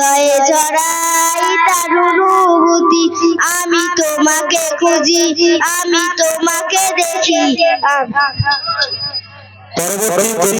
হৃদয়ে জড়াই তার অনুভূতি আমি তোমাকে খুঁজি আমি তোমাকে দেখি। পরবর্তী